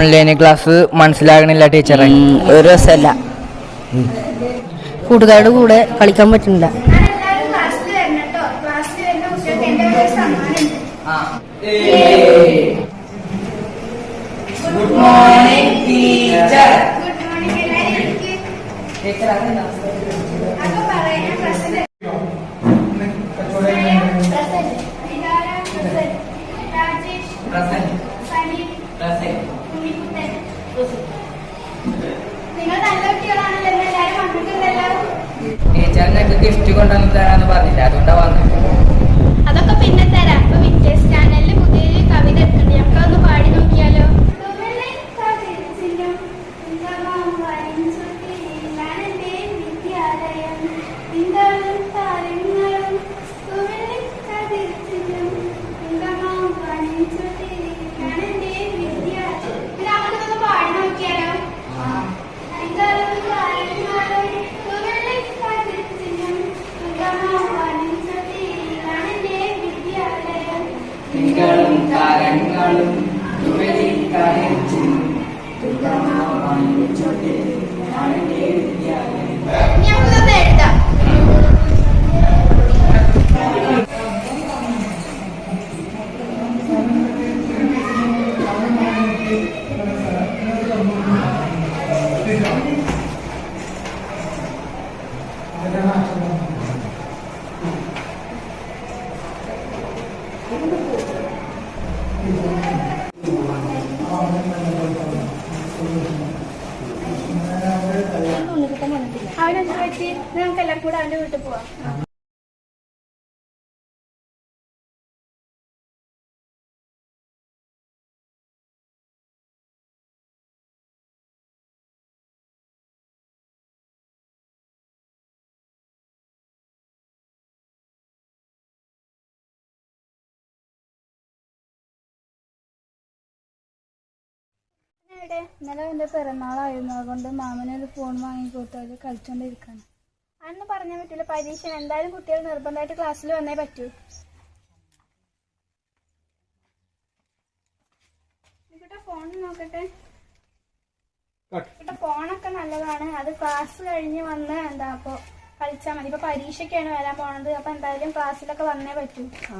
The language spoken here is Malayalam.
ഓൺലൈൻ ക്ലാസ് മനസ്സിലാകണില്ല ടീച്ചറെ ഒരു രസമല്ല കൂട്ടുകാരുടെ കൂടെ കളിക്കാൻ പറ്റുന്നില്ല. Good morning teacher present present gift കൊണ്ടുവന്ന് തരാന്ന് പറഞ്ഞില്ല. അതുകൊണ്ടാ വന്നത് അതൊക്കെ പിന്നെ തരാം. തിങ്കളും താരങ്ങളും ഞങ്ങളൊന്ന് എഴുതാം അവനെന്ത് പറ്റി നമുക്ക് എല്ലാവർക്കും കൂടെ അവന്റെ വീട്ടിൽ പോവാം. ഇന്നലെ എന്റെ പിറന്നാളായിരുന്നു. അതുകൊണ്ട് മാമനൊരു ഒരു ഫോൺ വാങ്ങിക്കൊടുത്തു അത് കളിച്ചോണ്ടിരിക്കാണ്. അന്ന് പറഞ്ഞാൽ പറ്റില്ല പരീക്ഷ എന്തായാലും കുട്ടികൾ നിർബന്ധമായിട്ട് ക്ലാസ്സിൽ വന്നേ പറ്റൂ. ഫോൺ നോക്കട്ടെ? ഫോണൊക്കെ നല്ലതാണ്. അത് ക്ലാസ് കഴിഞ്ഞ് വന്ന് എന്താ അപ്പൊ കളിച്ചാൽ മതി. ഇപ്പൊ പരീക്ഷയ്ക്കാണ് വരാൻ പോണത്. അപ്പൊ എന്തായാലും ക്ലാസ്സിലൊക്കെ വന്നേ പറ്റൂ. ആ.